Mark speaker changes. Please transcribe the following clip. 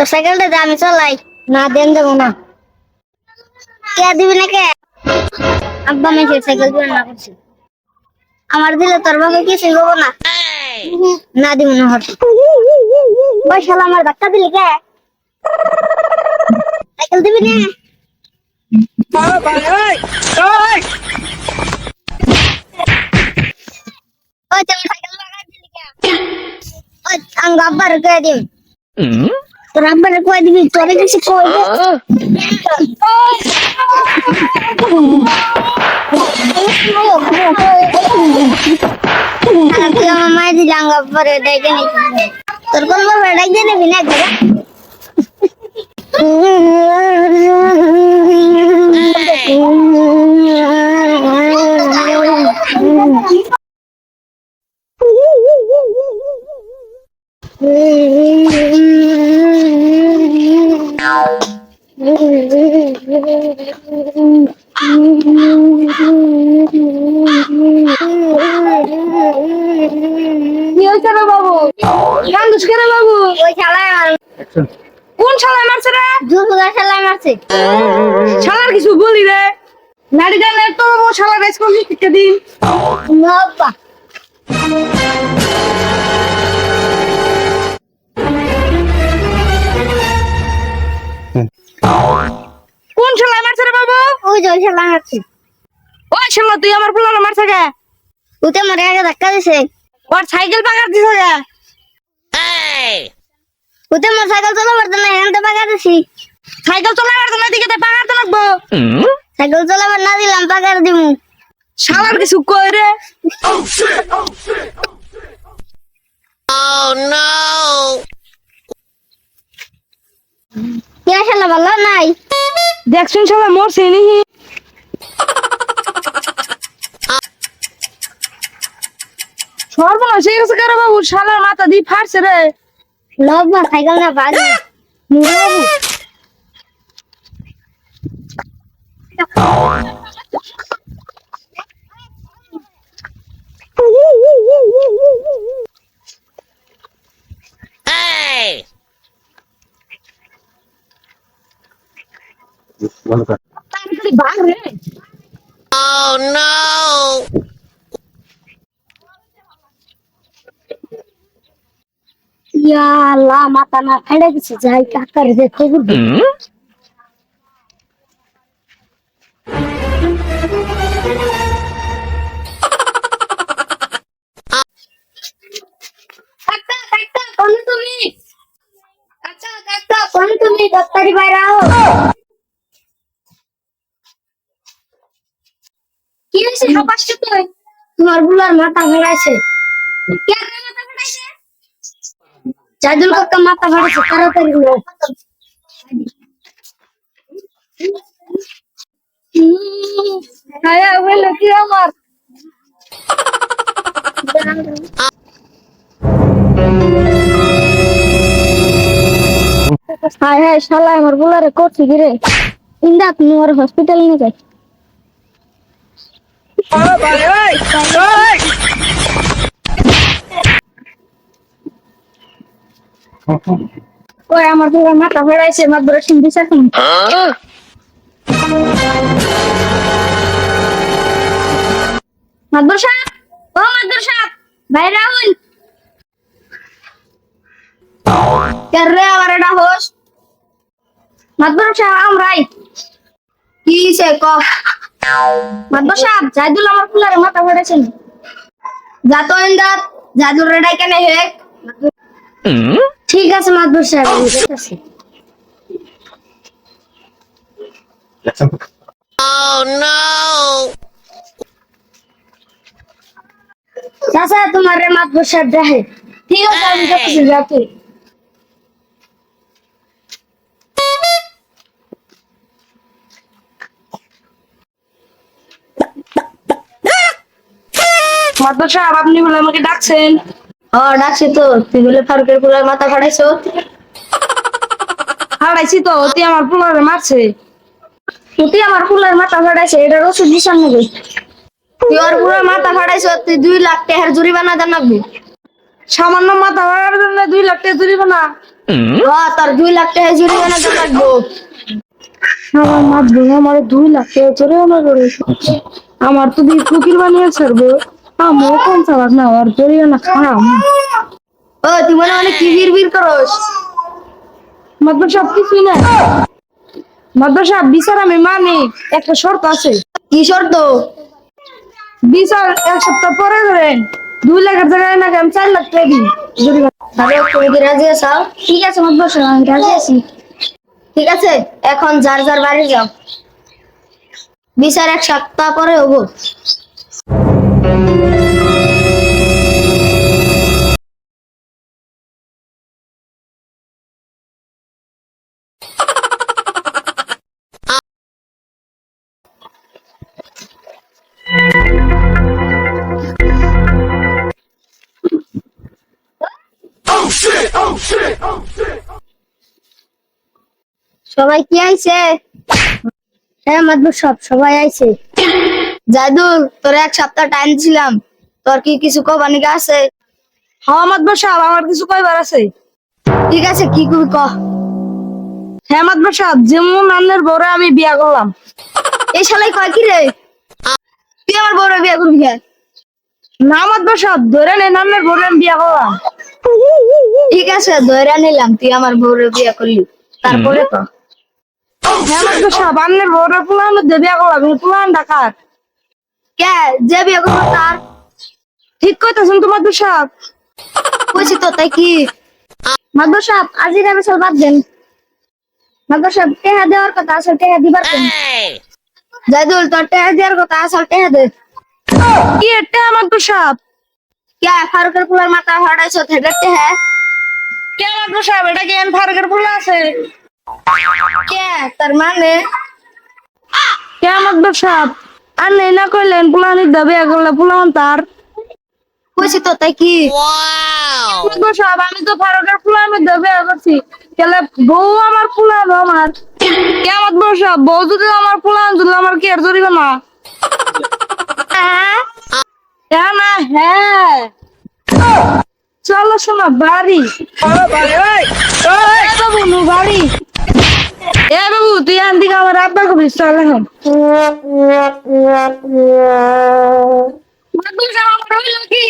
Speaker 1: তো সাইকেলটা দে, আমি চলাই। না, দেন দেবো না। কে দিবি না কে আব্বা মেয়েছে সাইকেল দিবে না করছি। আমার দিলে তোর বাবা কিছু হব না। না দিব না, হট। ওই শালা আমার ধাক্কা দিলি কে? সাইকেল দিবি না। ওই তুমি সাইকেল লাগাই দিলি কে? ওই আঙ্গ আব্বার কে দিম তোর আব্বার কই দিবি তোরে কিছু কই দে তুই আমার মায়ের দিলে আঙ্গ আব্বারে ডেকে নিবি তোর কোন বাবা ডেকে নিবি না ঘরে
Speaker 2: কি কেন বাবু?
Speaker 1: ওই শালায়
Speaker 2: কোন শালায় মারছে রে?
Speaker 1: দুর্গা শালায় মারছে।
Speaker 2: শালার কিছু বলি রে। নারী জানে তো বাবু শিক্ষা দিন।
Speaker 1: বাবা
Speaker 2: কোন শালায় মারছে রে বাবু?
Speaker 1: ওই যে ওই মারছে।
Speaker 2: ওই শালা তুই আমার পোলার মারছে কে?
Speaker 1: উতে মরে আগে ধাক্কা দিছে।
Speaker 2: ওর সাইকেল পাকার দিছে
Speaker 1: উতে মোর সাইকেল চলা পারতো না হ্যান্ডে পাকা দিছি।
Speaker 2: সাইকেল চলাবার জন্য দিকে পাকাতে লাগবো
Speaker 1: সাইকেল চলাবার না দিলাম পাকার দিমু।
Speaker 2: শালার কিছু কই রে?
Speaker 1: কে শালা ভালো নাই।
Speaker 2: দেখছুন শালা মরছে নিহি সর্বনাশ হয়ে গেছে কারও বাবু? শালার মাথা দিয়ে ফাটছে রে।
Speaker 1: Love mah cycle na
Speaker 2: ba? Murah. Oh
Speaker 1: no! আল্লাহ মাথা না ফেড়ে গেছে যাই কাকার যে খবর দে কাকা কাকা কোন তুমি। কোন দত্তারি বাইরে কি হয়েছে? তোমার বুলার মাথা ঘোরাইছে কে মাথা ঘোরাইছে জাদুল কাকা মাথা ফাড়েছে তাড়াতাড়ি উড়ো
Speaker 2: হায়া হইল কি আমার
Speaker 1: হায় হায় শালা আমার বুলারে করছি কি রে ইন্দা তুমি ওর হসপিটাল নিয়ে যাই ওই আমার বুলার মাথা ফাড়াইছে মাত্র সিন্ধি শাসন মাদবর সাহেব ও মাদবর সাহেব বাইরে আউন। রে আবার এটা হোস? মাদবর সাহেব আমরাই। কি মাথা ফাটাইছেন যাতো ইন্দাত জাদুর রেডাই কেন ঠিক আছে মাদবর সাহেব আমি দেখতেছি চাচা তোমার রে মাদবর সাহেব দেখে। ঠিক আছে আমি দেখতেছি যাতে
Speaker 2: মাদ্র সাহেব আপনি বলে আমাকে ডাকছেন।
Speaker 1: ও ডাকছি তো। তুই বলে ফারুকের মাথা ফাটাইছো
Speaker 2: হারাইছি তো তুই আমার পোলারে মারছে।
Speaker 1: তুই আমার ফুলের মাথা ফাটাইছে এটা ওষুধ দিশান নেবে। তুই ওর মাথা ফাটাইছো তুই দুই লাখ টাকার জরিমানা জানাবি
Speaker 2: সামান্য মাথা ভাড়ার জন্য দুই লাখ টাকা জরিমানা?
Speaker 3: হ্যাঁ তোর দুই লাখ টাকা জরিমানা লাগবো।
Speaker 2: আমার মাধ্যমে আমার দুই লাখ টাকা আমার করে আমার তো দিয়ে ফকির বানিয়ে ছাড়বো। আমার কোন চালাক না আর জড়িয়ে না খাম।
Speaker 3: ও তুই মনে মনে কি বিড় বিড় করস।
Speaker 2: মাদ্রাস সব কিছুই না মাদ্রাসা বিচার আমি মানি একটা শর্ত আছে।
Speaker 3: কি শর্ত?
Speaker 2: বিচার এক সপ্তাহ পরে ধরেন দুই লাখের জায়গায় নাকি আমি চার লাখ টাকা দিই। জরিমানা
Speaker 3: আরে তুমি কি রাজি আছো? ঠিক আছে সাহেব আমি রাজি আছি। ঠিক আছে এখন যার যার বাড়ি যাও। বিচার এক সপ্তাহ পরে হব। সবাই কি আইছে? হ্যাঁ মাতবর সব সবাই আইছে। জাদুল তোর এক সপ্তাহ টাইম দিছিলাম। তোর কি কিছু কবানি আছে?
Speaker 2: হ্যাঁ সাহেব আমার কিছু কয়বার আছে।
Speaker 3: ঠিক আছে কি করবি ক?
Speaker 2: হ্যাঁ সাহেব যেমন আন্নের বড় আমি বিয়া করলাম।
Speaker 3: এই শালাই কয় কি রে? তুই আমার বড় বিয়ে করবি
Speaker 2: না মাদ্রাস সাহেব ধরে নেন আন্নের বড় আমি বিয়া করলাম।
Speaker 3: ঠিক আছে ধরে নিলাম তুই আমার বউরে বিয়ে করলি। তারপরে তো
Speaker 2: হ্যাঁ মাদ্রাস সাহেব আন্নের বড় পুলান মধ্যে বিয়া করলাম পুলান ঢাকার
Speaker 3: কে যে বিয়ে করব তার
Speaker 2: ঠিক কইতেছেন তো মাদ্রাস সাহেব
Speaker 3: কইছি তো তাই কি মাদ্র সাহেব আজি যাবে চল বাদ দেন মাদ্র সাহেব টেহা দেওয়ার কথা আসল টেহা দিবার কেন জাদুল তোর টেহা দেওয়ার কথা আসল টেহা দে
Speaker 2: কি এটা মাদ্রাস সাহেব
Speaker 3: কে ফারুকের পুলার মাথা হড়াইছ থেটার টেহা
Speaker 2: কে মাদ্রাস সাহেব এটা কি এন ফারুকের পুলা আছে
Speaker 3: কে তার মানে
Speaker 2: কে মাদ্রাস সাহেব আর নেই না কইলেন পুলানি দা বিয়া করলে পুলান তার।
Speaker 3: কইছি তো তাই কি?
Speaker 2: সাহেব আমি তো ফারুকের মধ্যে বিয়া করছি কেলে বউ আমার পুলান আমার। কে মাদ্রাস বউ যদি আমার পুলান দিলে আমার কি আর জরিবে না?
Speaker 3: হ্যাঁ?
Speaker 2: হ্যাঁ না হ্যাঁ। চলো শোনা বাড়ি। বাড়ি। এ বাবু তুই আন দিকে আমার আব্বা কবি চল এখন মাদ্রাসা আমার রইল কি